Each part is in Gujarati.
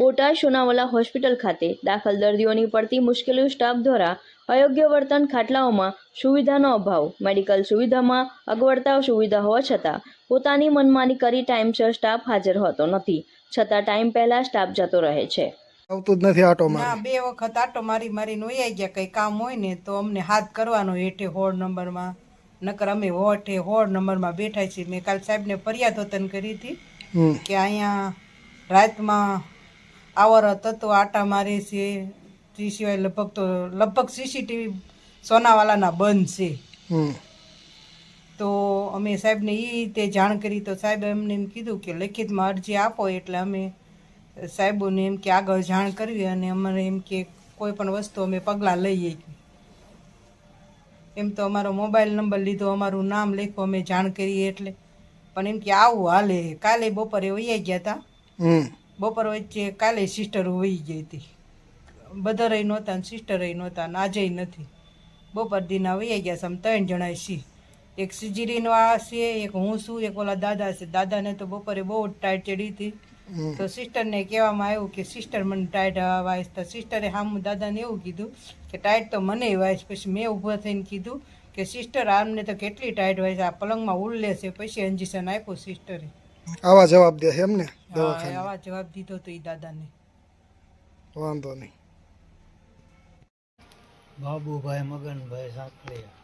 બોટાદ સોનાવાલા હોસ્પિટલ ખાતે દાખલ દર્દીઓની પડતી મુશ્કેલીઓ સ્ટાફ દ્વારા અયોગ્ય વર્તન ખાટલાઓમાં સુવિધાનો અભાવ. મેડિકલ સુવિધામાં અગવડતા સુવિધા હોવા છતાં પોતાની મનમાની કરી ટાઈમસર સ્ટાફ હાજર હોતો નથી. છતાં ટાઈમ પહેલાં સ્ટાફ જતો રહે છે. આવતું જ નથી આટો ના બે વખત આટો મારી મારીને વહી ગયા કઈ કામ હોય ને તો અમને હાથ કરવાનો હેઠે હોળ નંબરમાં. નકર અમે હોઠે હોળ નંબરમાં બેઠા છીએ. મેં કાલ સાહેબને ફરિયાદ વતન કરી હતી કે અહીંયા રાતમાં આવર તત્વો આટા મારે છે. તે સિવાય લગભગ તો લગભગ સીસીટીવી સોનાવાલાના બંધ છે. તો અમે સાહેબને એ રીતે જાણ કરી તો સાહેબે અમને એમ કીધું કે લેખિતમાં અરજી આપો એટલે અમે સાહેબોને એમ કે આગળ જાણ કરવી અને અમારે એમ કે કોઈ પણ વસ્તુ અમે પગલાં લઈએ એમ તો અમારો મોબાઈલ નંબર લીધો અમારું નામ લખ્યું અમે જાણ કરીએ એટલે. પણ એમ કે આવું હાલે. કાલે બપોરે વહી ગયા હતા બપોર વચ્ચે કાલે સિસ્ટર વહી ગઈ હતી. રહી નહોતા ને રહી નહોતા ને આજે નથી. બપોર દીના વહી ગયા છે અમે ત્રણ જણા છીએ એક સિજરીનો આ છે એક હું છું એક ઓલા દાદા છે. દાદાને તો બપોરે બહુ જ ટાઈટ ચડી હતી. તો સિસ્ટરને કહેવામાં આવ્યું કે સિસ્ટર મને ટાઈટ વાઈસ તો સિસ્ટરે હામું દાદાને એવું કીધું કે ટાઈટ તો મને વાઈશ પછી મેં ઊભો થઈને કીધું કે સિસ્ટર આમને તો કેટલી ટાઈટ વાઈસ આ પલંગમાં ઉલ્લે છે. પછી ઇન્જેક્શન આપ્યું સિસ્ટરે આવા જવાબ દે છે એમ ને દવાખાને. આવા જવાબ દીધો તો એ દાદાને. વાંધો નહીં. બાબુભાઈ મગનભાઈ સાંકળિયા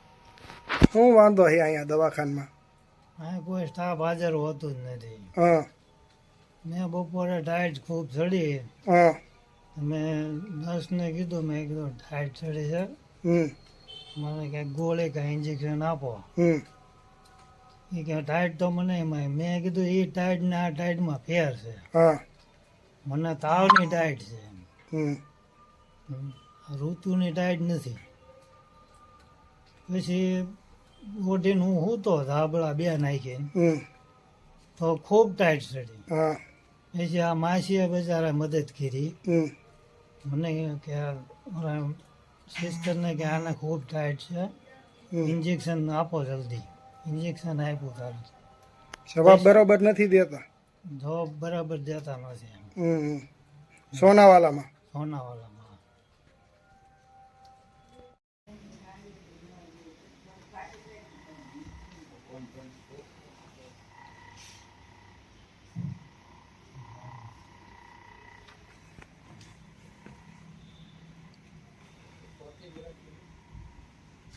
શું વાંધો છે અહીંયા દવાખાનમાં? અહીં કોઈ સ્ટાફ હાજર હોતું જ નથી. હા. મેં બપોરે ડાયટ ખૂબ ચડી. હા. મેં નર્સને કીધું મેં કીધું ડાયટ ચડી છે. હમ. મને ક્યાંક ગોળી કાંઈ ઇન્જેક્શન આપો. હમ. એ કે ટાઈટ તો મને એમાં મેં કીધું એ ટાઈટ ને આ ટાઈટમાં ફેર છે. હા. મને તાવની ટાઈટ છે. ઋતુની ટાઈટ નથી. પછી ઓઢીને હું સૂતો ધાબળા બે નાખી હમ. તો ખૂબ ટાઈટ ચડી. પછી આ માસીએ બજારે મદદ કરી. મને કે સિસ્ટરને કે આને ખૂબ ટાઈટ છે. ઇન્જેક્શન આપો જલ્દી. ઇન્જેક્શન આપ્યું સારું જવાબ બરાબર નથી દેતા. જવાબ બરાબર દેતા નથી સોનાવાલામાં. સોનાવાલામાં.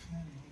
Mm-hmm.